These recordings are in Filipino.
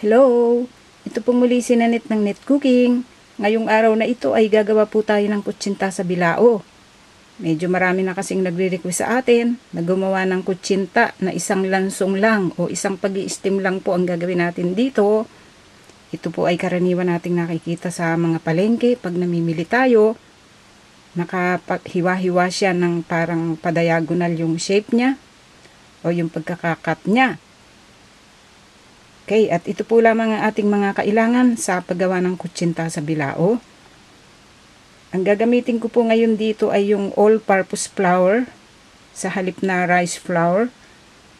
Hello! Ito po muli si Nanit ng Net Cooking. Ngayong araw na ito ay gagawa po tayo ng kutsinta sa bilao. Medyo marami na kasing nagre-request sa atin na gumawa ng kutsinta na isang lansong lang o isang pag steam lang po ang gagawin natin dito. Ito po ay karaniwan nating nakikita sa mga palengke pag namimili tayo. Nakahiwa-hiwa siya ng parang padiagonal yung shape niya o yung pagkakakat niya. Okay, at ito po lamang ang ating mga kailangan sa paggawa ng kutsinta sa bilao. Ang gagamitin ko po ngayon dito ay yung all-purpose flour sa halip na rice flour.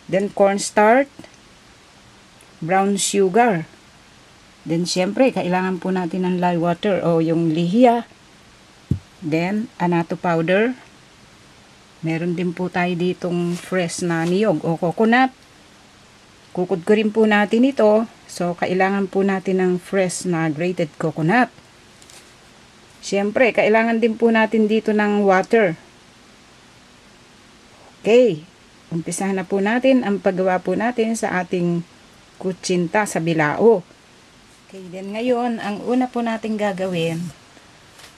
Then cornstarch, brown sugar. Then syempre, kailangan po natin ng lye water o yung lihiya. Then, anato powder. Meron din po tayo ditong fresh na niyog o coconut. Kukudkurin po natin ito. So, kailangan po natin ng fresh na grated coconut. Siyempre, kailangan din po natin dito ng water. Okay. Umpisahan na po natin ang paggawa po natin sa ating kutsinta sa bilao. Okay, then ngayon, ang una po natin gagawin,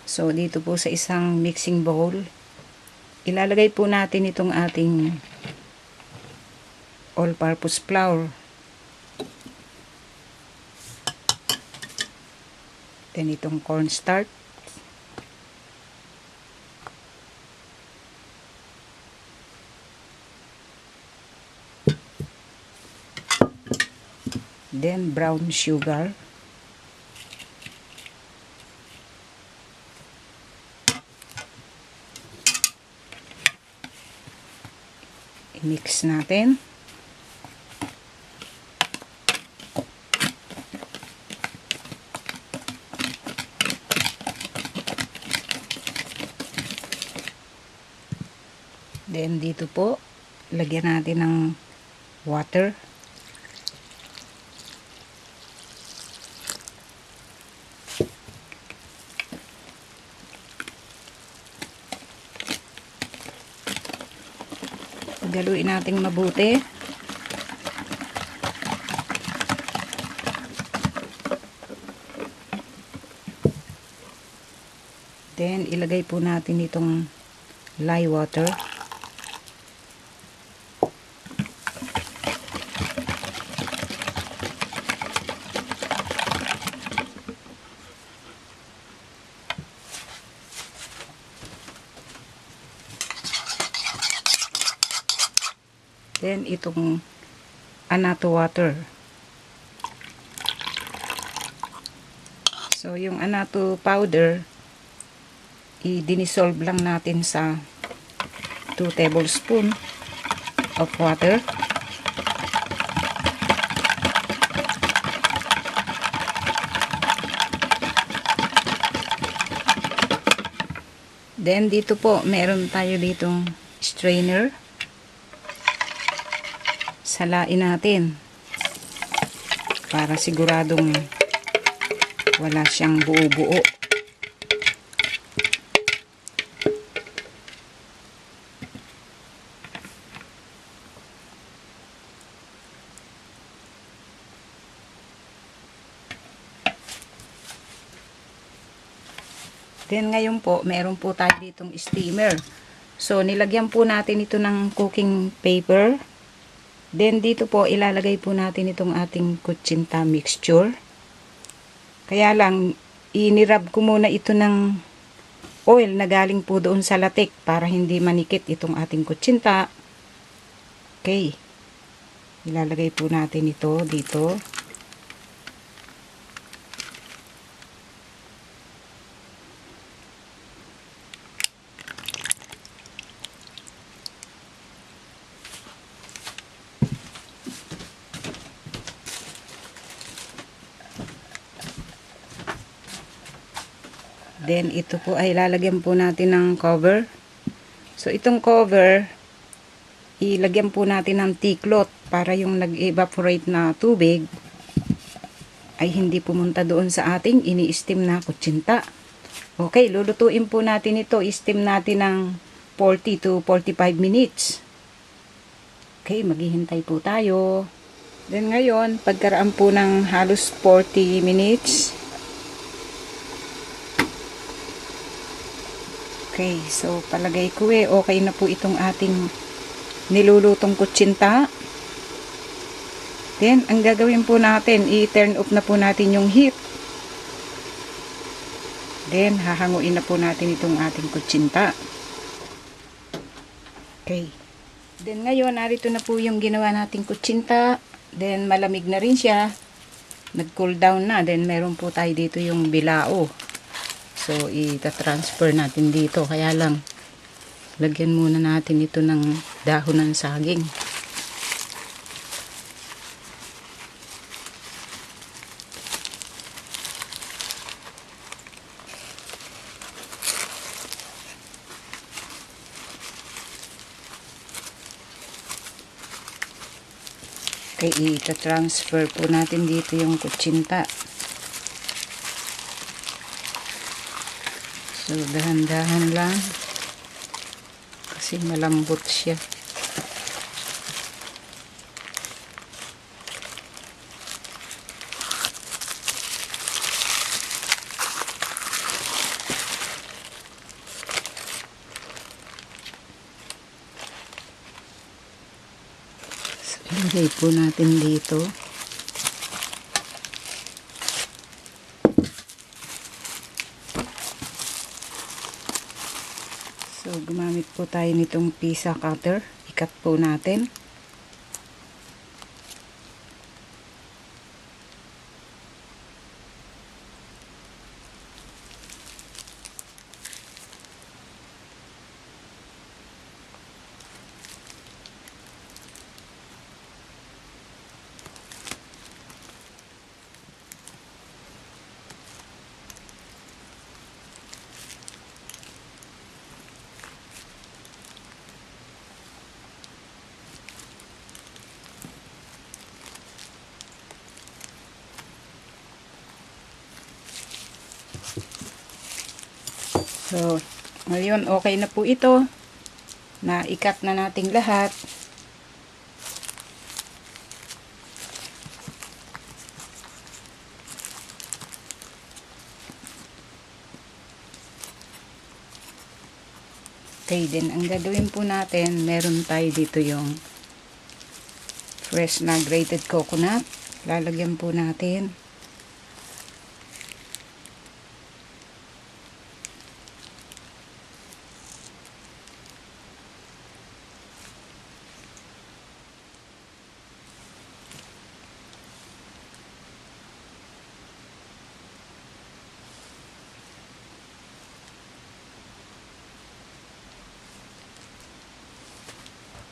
so dito po sa isang mixing bowl, ilalagay po natin itong ating all-purpose flour. Then itong cornstarch. Then brown sugar. I-mix natin. Then dito po, lagyan natin ng water. Galuin natin mabuti. Then, ilagay po natin itong lye water. Then, itong anato water. So, yung anato powder, i-dinisolve lang natin sa 2 tablespoon of water. Then, dito po, meron tayo ditong strainer salain natin para siguradong wala siyang buo-buo. Then ngayon po, meron po tayo ditong steamer. So nilagyan po natin ito ng cooking paper. Then dito po ilalagay po natin itong ating kutsinta mixture. Kaya lang inirab ko muna ito ng oil na galing po doon sa latik para hindi manikit itong ating kutsinta. Okay. Ilalagay po natin ito dito. Then, ito po ay lalagyan po natin ng cover. So, itong cover, ilagyan po natin ng tea-cloth para yung nag-evaporate na tubig ay hindi pumunta doon sa ating ini-steam na kutsinta. Okay, lulutuin po natin ito. I-steam natin ng 40 to 45 minutes. Okay, maghihintay po tayo. Then ngayon, pagkaraan po ng halos 40 minutes. Okay, so palagay ko eh, okay na po itong ating nilulutong kutsinta. Then, ang gagawin po natin, i-turn off na po natin yung heat. Then, hahanguin na po natin itong ating kutsinta. Okay. Then, ngayon, narito na po yung ginawa nating kutsinta. Then, malamig na rin siya. Nag-cool down na. Then, meron po tayo dito yung bilao. So, ita-transfer natin dito. Kaya lang, lagyan muna natin ito ng dahon ng saging. Okay, ita-transfer po natin dito yung kutsinta. So, dahan-dahan lang. Kasi malambot siya. So, ilagay po natin dito. So, gumamit po tayo nitong pizza cutter. Ikat po natin. So, ngayon okay na po ito. Na ikat na nating lahat. Okay, then ang gagawin po natin, meron tayo dito yung fresh na grated coconut. Lalagyan po natin.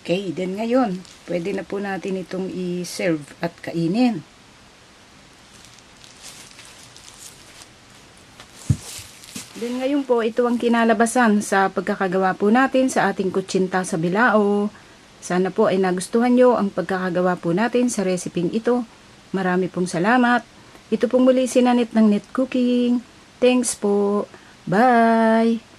Okay, then ngayon, pwede na po natin itong i-serve at kainin. Then ngayon po, ito ang kinalabasan sa pagkakagawa po natin sa ating kutsinta sa bilao. Sana po ay nagustuhan nyo ang pagkakagawa po natin sa reseping ito. Marami pong salamat. Ito pong muli sinanit ng Net Cooking. Thanks po. Bye!